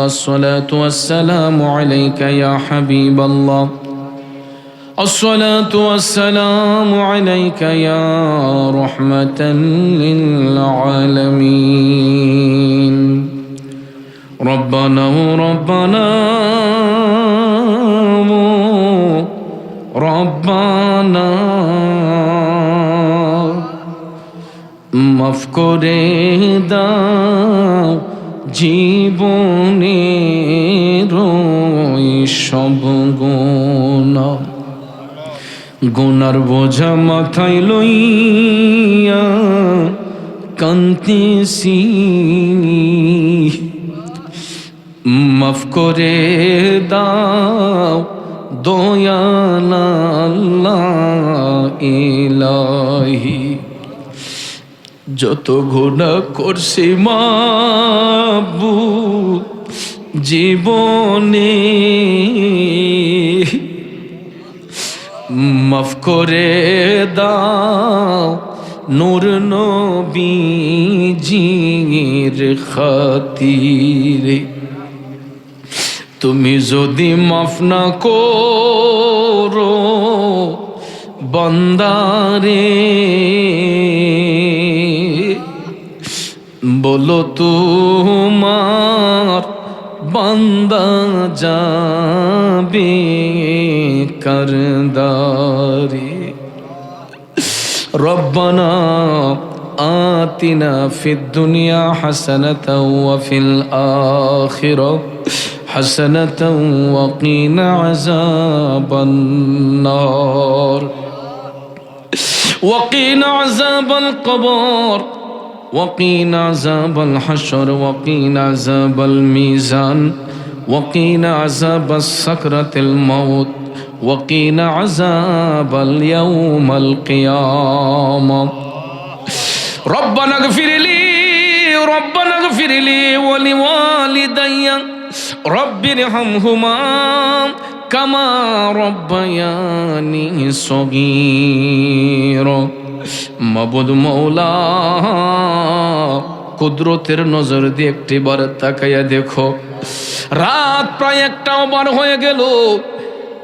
الصلاة والسلام عليك يا حبيب الله الصلاة والسلام عليك يا رحمة للعالمين ربنا ربنا ربنا মাফ করে দাও জীবনে রই সব গুণা। গুনার বোঝা মাথায় লইয়া কান্তিসি মাফ করে দাও দয়াল ইলাহি। যত গুণা করছি মাবু জীবনে মাফ করে দাও নূর নবীজির খাতিরে। তুমি যদি মাফ না করো, বন্দারে বলো তোমার বান্দা যাবে করদারে ربنا آتنا في الدنيا حسنة وفي الآخرة حسنة وقنا عذاب النار وقنا عذاب القبر وقنا عذاب الحشر وقنا عذاب الميزان وقنا عذاب السكرة الموت وقنا عذاب اليوم القيامة. ربنا اغفر لي ربنا اغفر لي ولوالدي. رب ارحمهما كما ربياني صغيرا. মাবুদ মৌলা, কুদরতের নজর দিয়ে একটি বার তাকাইয়া দেখো। রাত প্রায় একটাও বার হয়ে গেল।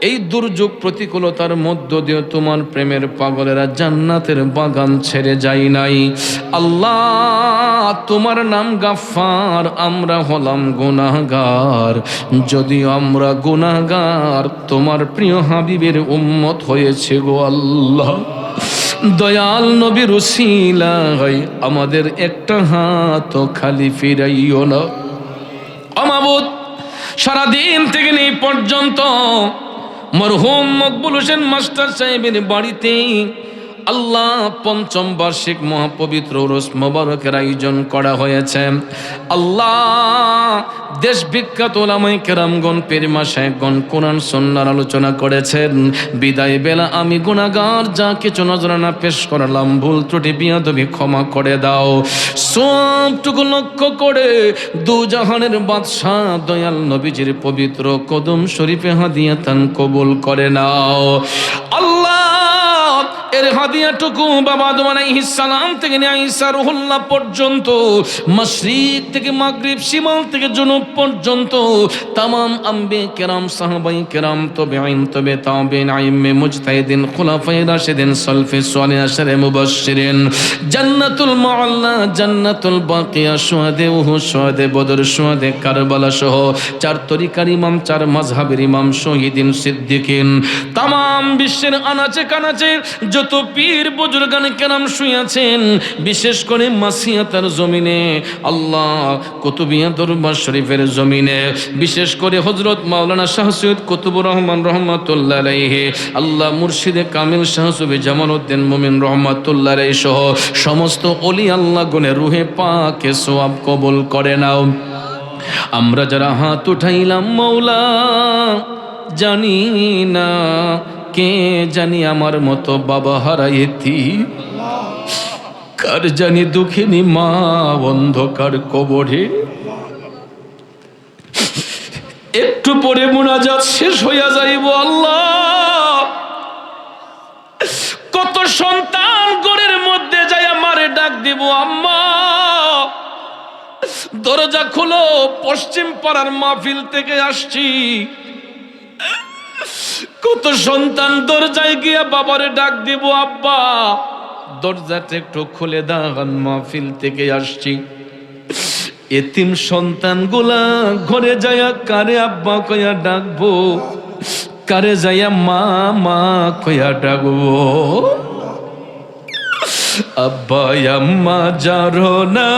এই দুর্যোগ প্রতিকূলতার মধ্য দিয়ে তোমার প্রেমের পাগলেরা জান্নাতের বাগান ছেড়ে যাই নাই। আল্লাহ, তোমার নাম গাফার আমরা হলাম গুনাহগার। যদি আমরা গুনাহগার, তোমার প্রিয় হাবিবের উম্মত হয়েছে গো আল্লাহ। দয়াল নবী হয়। আমাদের একটা হাত খালি ফিরাইও না। অমাবুত সারাদিন থেকে নেই পর্যন্ত মরহুম মকবুল হোসেন মাস্টার সাহেবের বাড়িতে আল্লাহ পঞ্চম বার্ষিক মহাপবিত্র রোস মোবারকের আয়োজন করা হয়েছে। আল্লাহ দেশ বিখ্যাত ওলামাই কেরামগণ পেরমা সাহেবগণ কোরআন সন্ন্যার আলোচনা করেছেন। বিদায় বেলা আমি গুণাগার যা কিছু নজরানা পেশ করালাম, ভুল ত্রুটি, বিয়াদবি ক্ষমা করে দাও। সবটুকু লক্ষ্য করে দু জাহানের বাদশাহ দয়াল নবীজির পবিত্র কদম শরীফে হাদিয়া তান কবুল করে নাও। আল্লাহ এর হাদিয়াটুকু বাবা আদম আলাইহিস সালাম থেকে ঈসা রুহুল্লাহ পর্যন্ত, মাশরিক থেকে মাগরিব শিমাল থেকে জুনুব পর্যন্ত, তামাম আম্বে কেরাম, সাহাবাই কেরাম তবে আইন তবে তাবেন আইমে মুজতাহিদিন, খুলাফায়ে রাশিদিন, সলফে সালিহ আশরে মুবাশশিরিন। জান্নাতুল মুআল্লা জান্নাতুল বাকিয়া শুহাদে উহু শুহাদে বদর শুহাদে কারবালা সহ চার তরিকার ইমাম, চার মাযহাবের ইমাম, শহীদিন, সিদ্দিকিন। তামাম বিশ্বের আনাচে কানাচে যত পীর বুজুর্গান কেরাম শুয়েছেন বিশেষ করে মাসিয়াতার জমিনে, আল্লাহ কুতুবিয়া দরবার শরীফের জমিনে, বিশেষ করে হজরত মাওলানা শাহ সৈয়দ কুতুবুর রহমান রহমাতুল্লাহ আলাইহি, আল্লাহ মুর্শিদে কামিল শাহ জামাল উদ্দিন মুমিন রহমাতুল্লাহ আলাইহি সহ সমস্ত অলি আল্লাহ গুনে রুহে পাকে সোয়াব কবুল করে নাও। আমরা যারা হাত উঠাইলাম মৌলা জানি না কে জানি আমার মতো বাবা হারাইতি? কার জানি দুঃখিনী মা অন্ধকার কবরে? একটু পরে মোনাজাত শেষ হইয়া যাইব আল্লাহ। কত সন্তান গড়ের মধ্যে যাই আমারে ডাক দিব, আম্মা। দরজা খুলো, পশ্চিম পাড়ার মাহফিল থেকে আসছি। কত সন্তান দরজায় গিয়ে বাবারে ডাক দিব, আব্বা। দরজাটা একটু খুলে দাঁড়ান, মাহফিল থেকে আসছি। এতিম সন্তান সন্তানগুলা ঘরে যায়া কারে আব্বা কয়া ডাকবো, কারে যায়া মা মা কয়া ডাকবো। আব্বা, আম্মা যারো না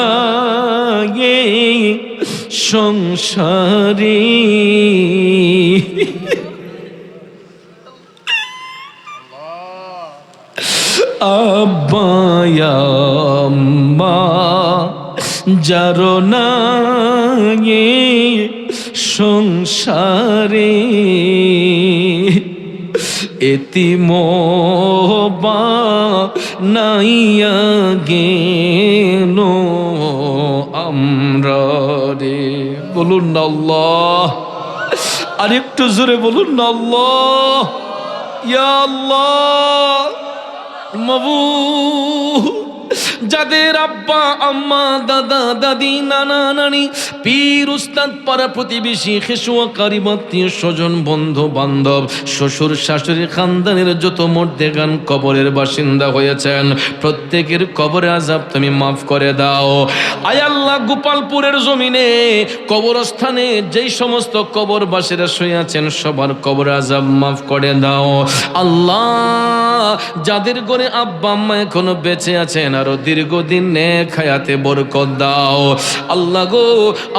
সংসারী। আব্বায়াম্মা যারো না সংসারে। এতিমবা নাইয়া গেল আমরা রে বলুন আল্লাহ আর একটু জোরে বলুন আল্লাহ। ইয়া আল্লাহ। মবু যাদের আব্বা, আম্মা, দাদা, দাদি, নানা, নানি, পীর, উস্তাদ, পাড়া প্রতিবেশী খেসুয়া কারিবাত্মীয় স্বজন বন্ধু বান্ধব শ্বশুর, শাশুড়ি, খানদানের যত মধ্যে গান কবরের বাসিন্দা হয়েছেন, প্রত্যেকের কবরে আজাব তুমি মাফ করে দাও। আয় আল্লাহ, গোপালপুরের জমিনে কবরস্থানে যেই সমস্ত কবরবাসীরা শুয়ে আছেন, সবার কবর আজাব মাফ করে দাও। আল্লাহ, যাদের ঘরে আব্বা, আম্মা এখনও বেঁচে আছেন, আরও দীর্ঘদিন নে খায়াতে বরকত দাও। আল্লাহ গো,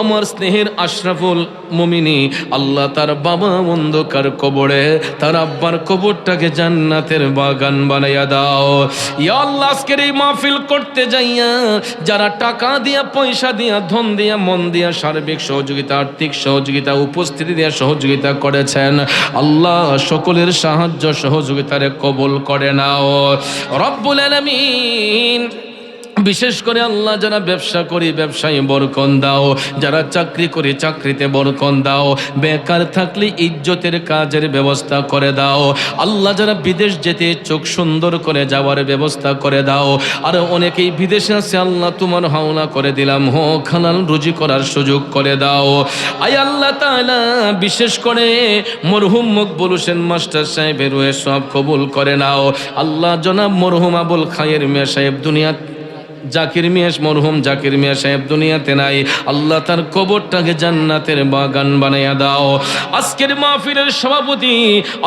আমার স্নেহের আশরাফুল মুমিনী, আল্লাহ তার বাবা অন্ধকার কবরে, তার আব্বার কবরটাকে জান্নাতের বাগান বানাইয়া দাও। ইয়া আল্লাহ, আজকের এই মাহফিল করতে যাইয়া, যারা টাকা দিয়া, পয়সা দিয়া, ধন দিয়া, মন দিয়া, সার্বিক সহযোগিতা, আর্থিক সহযোগিতা, উপস্থিতি দিয়া সহযোগিতা করেছেন, আল্লাহ সকলের সাহায্য সহযোগিতারে কবল করে নাও। রব্বুল আলামিন বিশেষ করে আল্লাহ যারা ব্যবসা করি, ব্যবসায় বরকন দাও। যারা চাকরি করি, চাকরিতে বরকন দাও। বেকার থাকলে ইজ্জতের কাজের ব্যবস্থা করে দাও। আল্লাহ যারা বিদেশ যেতে চোখ সুন্দর করে যাওয়ার ব্যবস্থা করে দাও। আর অনেকেই বিদেশে আছে, আল্লাহ তোমার হাওলা করে দিলাম। হো, খালাল রুজি করার সুযোগ করে দাও। আই আল্লাহ তাআলা, বিশেষ করে মরহুম মকবুল হোসেন, মাস্টার সাহেবের সব কবুল করে নাও। আল্লাহ জনাব মরহুম আবুল খায়ের মিয়া সাহেব দুনিয়া জাকির মিয়াস মরহুম, জাকির মিয়া সাহেব দুনিয়াতে নাই। আল্লাহ তার কবরটাকে জান্নাতের বাগান বানাইয়া দাও। আজকের মাহফিলের সভাপতি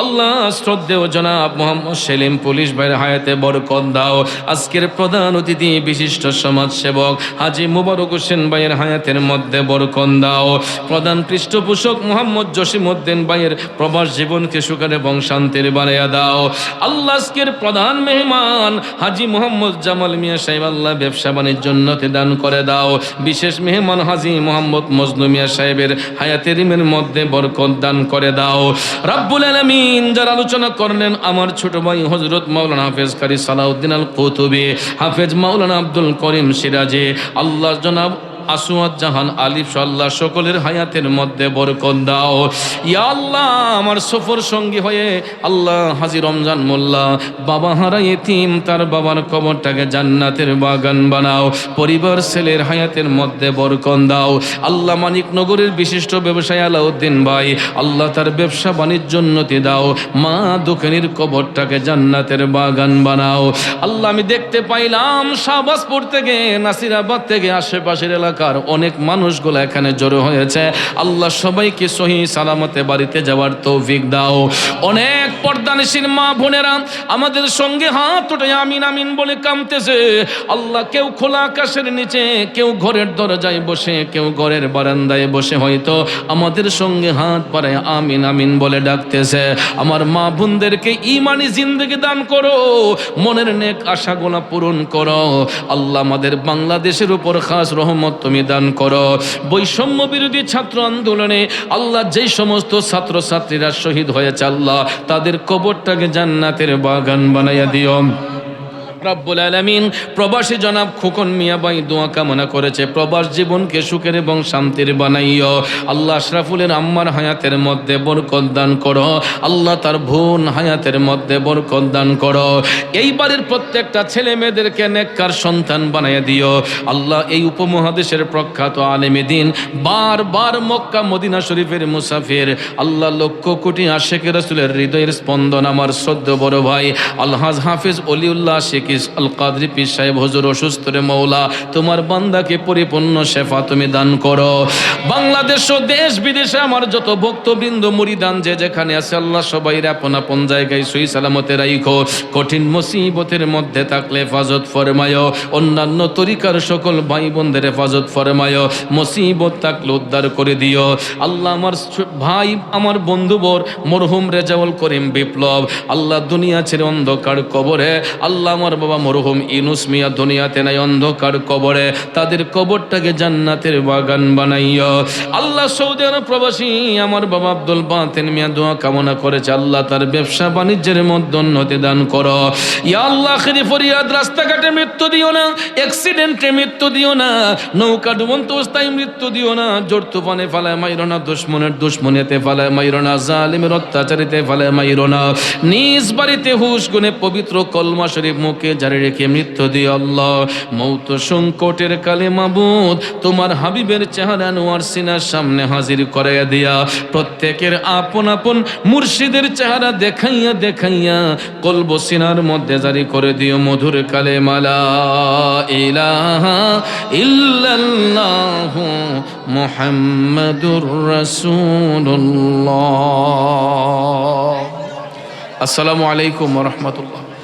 আল্লাহ শ্রদ্ধেয় জনাব মোহাম্মদ সেলিম পুলিশ ভাইয়ের হায়াতে বরকত দাও। আজকের প্রধান অতিথি, বিশিষ্ট সমাজ সেবক হাজি মুবারক হোসেন ভাইয়ের হায়াতের মধ্যে বরকত দাও। প্রধান পৃষ্ঠপোষক মোহাম্মদ জসিমউদ্দিন ভাইয়ের প্রবাস জীবনকে সুখারে এবং শান্তির বানাইয়া দাও। আল্লাহ আজকের প্রধান মেহমান হাজি মোহাম্মদ জামাল মিয়া সাহেব, আল্লাহ ব্যবসা বাণিজ্য উন্নতি দান করে দাও। বিশেষ মেহমান হাজি মোহাম্মদ মজনুমিয়া সাহেবের হায়াতের ইমের মধ্যে বরকত দান করে দাও। রাব্বুল আলামিন যারা আলোচনা করলেন আমার ছোট ভাই হজরত মাওলানা হাফেজ কারি সালাউদ্দিন আল কৌতুবী হাফেজ মাওলানা আব্দুল করিম সিরাজে। আল্লাহ জনাব আসুয়াদ জাহান, আলিফ, সাল্লাহ, সকলের হায়াতের মধ্যে বরকত দাও। ইয়া আল্লাহ, আমার সফর সঙ্গী হয়ে আল্লাহ হাজি রমজান মোল্লা, বাবা হারা এতিম, তার বাবার কবরটাকে জান্নাতের বাগান বানাও। পরিবার, ছেলের হায়াতের মধ্যে বরকত দাও। আল্লাহ মানিক নগরের বিশিষ্ট ব্যবসায়ী আলাউদ্দিন ভাই, আল্লাহ তার ব্যবসা বাণিজ্য উন্নতি দাও। মা দোকানের কবরটাকে জান্নাতের বাগান বানাও। আল্লাহ আমি দেখতে পাইলাম শাহবাজপুর থেকে, নাসিরাবাদ থেকে, আশেপাশের এলাকার অনেক মানুষগুলো এখানে জড়ো হয়েছে। আল্লাহ সবাইকে সহি সালামতে বাড়িতে যাওয়ার তৌফিক দাও। অনেক পর্দানিসীর মা বোনেরা আমাদের সঙ্গে হাত উঠে আমিন আমিন বলে কামতেছে আল্লাহ কেউ খোলা আকাশের নিচে, কেউ ঘরের দরজায় বসে, কেউ ঘরের বারান্দায় বসে হয়তো আমাদের সঙ্গে হাত পাড়ায় আমিন আমিন বলে ডাকতেছে। আমার মা বোনদেরকে ইমানি জিন্দগি দান করো, মনের নেক আশাগুলা পূরণ করো। আল্লাহ আমাদের বাংলাদেশের উপর খাস রহমত তুমি দান করো। বৈষম্য বিরোধী ছাত্র আন্দোলনে আল্লাহ যেই সমস্ত ছাত্র ছাত্রীরা শহীদ হয়েছে, আল্লাহ তাদের কবরটাকে জান্নাতের বাগান বানাইয়া দিও রাব্বুল আলামিন। প্রবাসী জনাব খোকন মিয়াবাই দোয়া কামনা করেছে, প্রবাস জীবনকে সুখের এবং শান্তির বানাইও। আল্লাহ আশরাফুলের আম্মার হায়াতের মধ্যে বরকত দান করো। আল্লাহ তার বোন হায়াতের মধ্যে বরকত দান করো। এই বাড়ির প্রত্যেকটা ছেলে মেয়েদেরকে নেককার সন্তান বানাইয়া দিও। আল্লাহ এই উপমহাদেশের প্রখ্যাত আলেমে দিন। বারবার মক্কা, মদিনা শরীফের মুসাফির। আল্লাহ লক্ষ কোটি আশেখ রসুলের হৃদয়ের স্পন্দন আমার শ্রদ্ধ বড় ভাই আলহাজ হাফিজ অলিউল্লাহ শেখিস আল কাদরি পীর সাহেব হজুর অসুস্থ রে মৌলা, তোমার বান্দাকে পরিপূর্ণ শেফা তুমি দান করো। বাংলাদেশ ও দেশ বিদেশে আমার যত ভক্তবৃন্দ, মুরিদান যে যেখানে আছে, আল্লাহ সবাই আপন আপন জায়গায় সই সালামতে রাইখো। কঠিন মুসিবতের মধ্যে থাকলে হেফাজত ফরমায়, অন্যান্য তরিকার সকল ভাই বোনদের হেফাজত ফরমায়, মুসিবত থাকলে উদ্ধার করে দিও। আল্লাহ আমার ভাই, আমার বন্ধুবর মরহুম রেজাউল করিম বিপ্লব, আল্লাহ দুনিয়া ছেড়ে অন্ধকার কবরে, আল্লাহ আমার বাবা মরহুম ইনুস মিয়া দুনিয়াতে নাই অন্ধকার কবরে, তাদের কবরটাকে জান্নাতের বাগান বানাইও আল্লাহ সৌদি আরব প্রবাসী, আমার বাবা আব্দুল বাতেন মিয়া দোয়া কামনা করেছে, আল্লাহ তার ব্যবসা বাণিজ্যের মধ্যে উন্নতি দান করো। ইয়া আল্লাহ খেদি ফরিয়াদ, রাস্তাঘাটে মৃত্যু দিও না অ্যাক্সিডেন্টে মৃত্যু দিও না, নৌকা ডুবন্ত অবস্থায় মৃত্যু দিও না, জোর তুফানে ফালায় মাইরো না, দুশ্মনের দুশ্মনেতে ফালায় মাইরো না, জালিমের অত্যাচারিতে ফালায় মাইরো না, নিজ বাড়িতে হুশ গুনে পবিত্র কলমা শরীফ মুখে জারি রেখে মৃত্যু দিও আল্লাহ। মৌত সংকটের কালে মাবুদ তোমার হাবিবের চেহারা নোয়ার সিনার সামনে হাজির করাইয়া দিয়া, প্রত্যেকের আপন আপন মুর্শিদের চেহারা দেখাইয়া দেখাইয়া কলব সিনার মধ্যে জারি করে দিও মধুর কালে মালা। ইলাহা ইল্লাল্লাহু মুহাম্মাদুর রাসূলুল্লাহ। আসসালামু আলাইকুম ওয়া রাহমাতুল্লাহ।